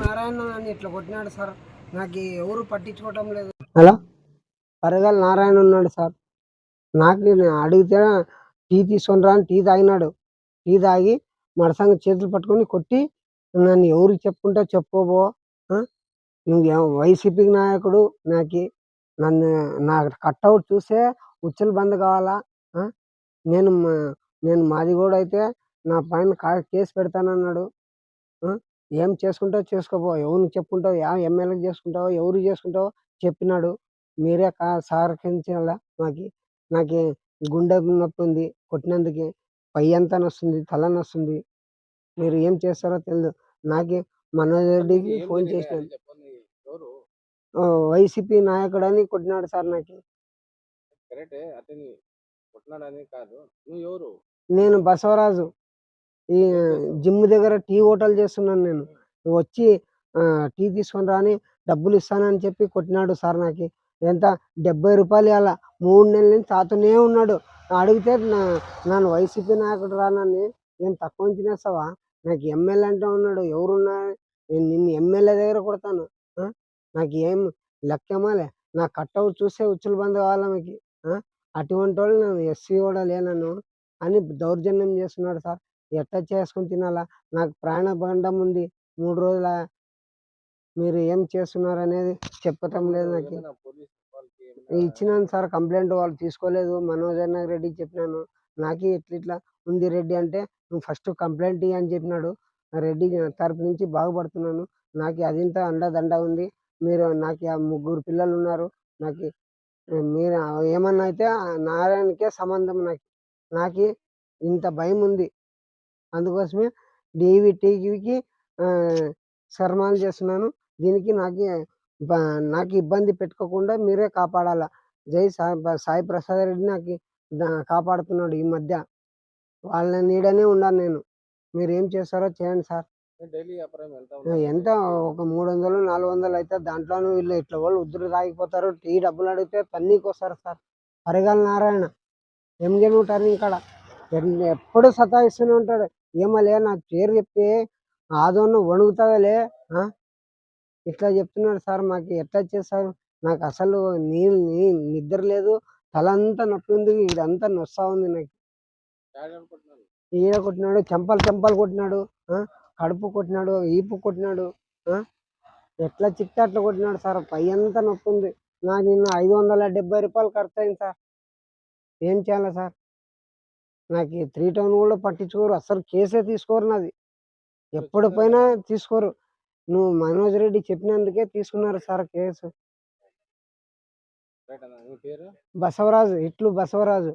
నారాయణ ఇట్లా కొట్టినాడు సార్? నాకు ఎవరు పట్టించుకోవటం లేదు. హలో? పరగాల నారాయణ ఉన్నాడు సార్. నాకు నేను అడిగితే టీ తీసుకొని అని టీ తాగినాడు. టీ తాగి మడసంగ చేతులు పట్టుకొని కొట్టి నన్ను ఎవరికి చెప్పుకుంటా చెప్పుకోబో? నువ్వు వైసీపీ నాయకుడు నాకు నన్ను నా కట్అవుట్ చూస్తే ఉచ్చలు బంద్ కావాలా? నేను మా- నేను మాది కూడా అయితే నా పైన కేసు పెడతానన్నాడు? ఏం చేసుకుంటావు చేసుకోపో. ఎవరికి చెప్పుకుంటావు? యా ఎమ్మెల్యేకి చేసుకుంటావో? ఎవరికి చేసుకుంటావో? చెప్పినాడు. మీరే కా సహకరించాలా మాకి నాకు గుండె నొప్పి ఉంది. కొట్టినందుకు పై అంతా నొస్తుంది తల నొస్తుంది. మీరు ఏం చేస్తారో తెలియదు నాకు మనోజ్ రెడ్డికి ఏం ఫోన్ చేసినాను ఎవరు వైసీపీ నాయకుడు అని కొట్టినాడు సార్ నాకు. కరెక్టే. అతని కొట్టినాడని కాదు. నువ్వు ఎవరు? నేను బసవరాజు. ఈ జిమ్ దగ్గర టీ హోటల్ చేస్తున్నాను నేను. వచ్చి టీ తీసుకొని రాని డబ్బులు ఇస్తానని చెప్పి కొట్టినాడు సార్ నాకు. ఎంత? డెబ్బై రూపాయలు ఇవ్వాల మూడు నెలల నుంచి తాతూనే ఉన్నాడు. అడిగితే నా- నన్ను వైసీపీ నాయకుడు రానని నేను తక్కువ తినేస్తావా నాకు ఎమ్మెల్యే అంటే ఉన్నాడు. ఎవరున్నా నేను నిన్ను ఎమ్మెల్యే దగ్గర కొడతాను? నాకు ఏం లెక్కమాలే నా కట్అవుట్ చూస్తే ఉచ్చులు బంద్ కావాలా మీకు? అటువంటి వాళ్ళు నేను ఎస్సీ కూడా లేనను అని దౌర్జన్యం చేస్తున్నాడు సార్. ఎట్లా చేసుకొని తినాలా? నాకు ప్రాణబంధం ఉంది. మూడు రోజుల మీరు ఏం చేస్తున్నారు అనేది చెప్పటం లేదు నాకు. ఇచ్చినాను సార్ కంప్లైంట్ వాళ్ళు తీసుకోలేదు. మనోజ్ అన్న రెడ్డికి చెప్పినాను. నాకు ఇట్లా ఇట్లా ఉంది రెడ్డి అంటే నువ్వు ఫస్ట్ కంప్లైంట్ ఇయ్యి అని చెప్పినాడు. రెడ్డి తరపు నుంచి బాగుపడుతున్నాను. నాకు అదింత అండదండ ఉంది. మీరు నాకు ఆ ముగ్గురు పిల్లలు ఉన్నారు. నాకు మీరు ఏమన్నా అయితే నారాయణకే సంబంధం నాకు నాకు ఇంత భయం ఉంది. అందుకోసమే డీవీ టీవీకి శర్మాలు చేస్తున్నాను. దీనికి నాకు నాకు ఇబ్బంది పెట్టుకోకుండా మీరే కాపాడాలా. జై సాయి సాయి ప్రసాద్ రెడ్డి నాకు కాపాడుతున్నాడు ఈ మధ్య. వాళ్ళ నీడనే ఉన్నాను నేను. మీరు ఏం చేస్తారో చేయండి సార్. ఎంత? ఒక మూడు వందలు నాలుగు వందలు అయితే దాంట్లోనూ వీళ్ళు ఇట్లా వాళ్ళు ఉద్దురు తాగిపోతారు. టీ డబ్బులు అడిగితే తన్నీకి వస్తారు సార్. పరిగాల నారాయణ. ఉంటారు ఇక్కడ? ఎన్- ఎప్పుడు సతాయిస్తూనే ఉంటాడు. ఏమలే నా పేరు చెప్తే ఆదోన్న వణుకుతుందిలే? ఇట్లా చెప్తున్నాడు సార్. మాకు ఎట్లా చేస్తారు నాకు అసలు నీ నిద్ర లేదు. తల అంతా నొప్పి ఉంది. ఇదంతా నొస్తా ఉంది నాకు. ఈడ కొట్టినాడు. చెంపలు చెంపలు కొట్టినాడు? కడుపు కొట్టినాడు ఈపు కొట్టినాడు? ఎట్లా చిక్తే అట్లా కొట్టినాడు సార్? పై అంతా నొప్పి ఉంది. నాకు నిన్న ఐదు వందల డెబ్బై రూపాయలు ఖర్చు అయింది సార్. ఏం చేయాలి సార్? నాకు త్రీ టౌన్ కూడా పట్టించుకోరు. అసలు కేసే తీసుకోరు నాది. ఎప్పుడు పోయినా తీసుకోరు. నువ్వు మనోజ్ రెడ్డి చెప్పినందుకే తీసుకున్నారు సార్ కేసు. బసవరాజు ఇట్లు బసవరాజు.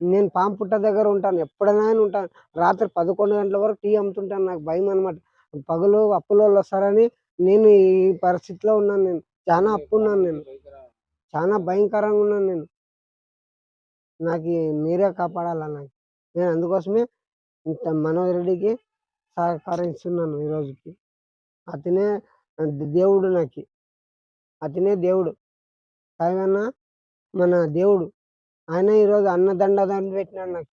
నేను పాంపుట్ట దగ్గర ఉంటాను ఎప్పుడైనా ఉంటాను. రాత్రి పదకొండు గంటల వరకు టీ అమ్ముతుంటాను నాకు భయం అనమాట పగలు అప్పుల వస్తారని నేను ఈ పరిస్థితిలో ఉన్నాను నేను. చాలా అప్పు ఉన్నాను నేను. చాలా భయంకరంగా ఉన్నాను నేను. నాకు మీరే కాపాడాలా నాకు? నేను అందుకోసమే ఇంత మనోజ్ రెడ్డికి సహకరిస్తున్నాను ఈ రోజుకి. అతనే దేవుడు నాకు. అతనే దేవుడు. కాదన్నా మన దేవుడు. ఆయన ఈరోజు అన్నదండ పెట్టినాడు నాకు.